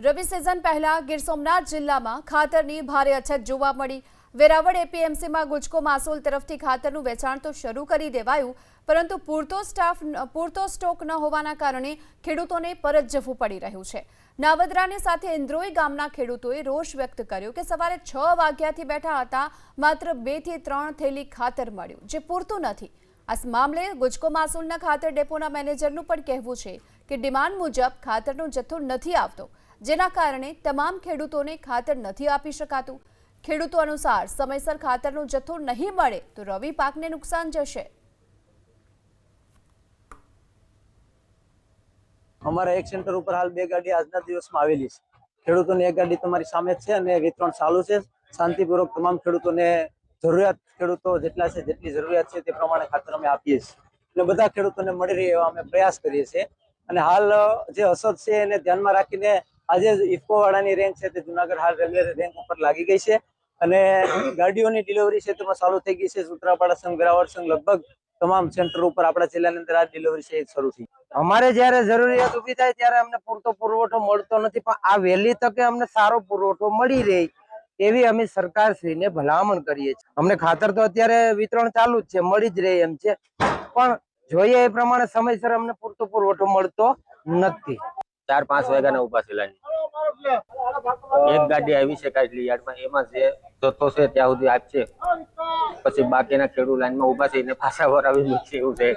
રવિ season પહેલા ગીર સોમનાથ જિલ્લામાં ખાતરની ભારે અછત જોવા મળી. વેરાવળ એપીએમસીમાં ગુજકો માસોલ તરફથી ખાતરનું વેચાણ તો શરૂ કરી દેવાયું, પરંતુ પૂરતો સ્ટાફ પૂરતો સ્ટોક ન હોવાના કારણે ખેડૂતોને પરત જવું પડી રહ્યું છે. નાવદરાની સાથે ઇન્દ્રોઈ ગામના ખેડૂતોએ રોષ વ્યક્ત કર્યો કે સવારે છ વાગ્યાથી બેઠા હતા, માત્ર બેથી ત્રણ થેલી ખાતર મળ્યું, જે પૂરતું નથી. આ મામલે ગુજકો માસુલના ખાતર ડેપોના મેનેજરનું પણ કહેવું છે કે ડિમાન્ડ મુજબ ખાતરનો જથ્થો નથી આવતો. જેના કારણે તમામ ખેડૂતોને ખાતર નથી આપી શકાતું. ખેડૂતો અનુસાર સમયસર ખાતરનો જથ્થો નહીં મળે તો રવિ પાકને નુકસાન જશે. અમારા એક સેન્ટર ઉપર હાલ બે ગાડી આજના દિવસમાં આવેલી છે. ખેડૂતોની એક ગાડી તમારી સામે છે અને વિતરણ ચાલુ છે. શાંતિપૂર્વક તમામ ખેડૂતોને જરૂરિયાત ખેડૂતો જેટલા છે જેટલી જરૂરિયાત છે તે પ્રમાણે ખાતર અમે આપીએ છીએ. અને બધા ખેડૂતોને મળી રહે એવા અમે પ્રયાસ કરીએ છીએ. અને હાલ જે અસર છે એને ધ્યાનમાં રાખીને આજે ઇફકો વાળાની રેન્જ છે તે જુનાગઢ હાલ રેલવે રેન્જ ઉપર લાગી ગઈ છે અને ગાડીઓની ડિલિવરી ક્ષેત્રમાં ચાલુ થઈ ગઈ છે. સુત્રાપાડા સંઘ ગ્રાવર સંઘ લગભગ તમામ સેન્ટર ઉપર આપણા જિલ્લાની અંદર આ ડિલિવરી છે શરૂ થઈ. અમારે જયારે જરૂરિયાત ઊભી થાય ત્યારે અમને પૂરતો પુરવઠો મળતો નથી, પણ આ વહેલી તકે અમને સારો પુરવઠો મળી રહે એવી અમે સરકારશ્રીને ભલામણ કરીએ છીએ. અમને ખાતર તો અત્યારે વિતરણ ચાલુ જ છે, મળી જ રહે એમ છે, પણ જોઈએ એ પ્રમાણે સમયસર અમને પૂરતો પુરવઠો મળતો નથી. ચાર પાંચ વાગ્યાના ઊભા છે લાઈન. એક ગાડી આવી છે કાઢલી યાર્ડમાં. એમાં જે જથ્થો છે ત્યાં સુધી આપશે પછી બાકીના ખેડૂત લાઈનમાં ઊભા છે એને પાછા વરાવી મૂકશે એવું છે.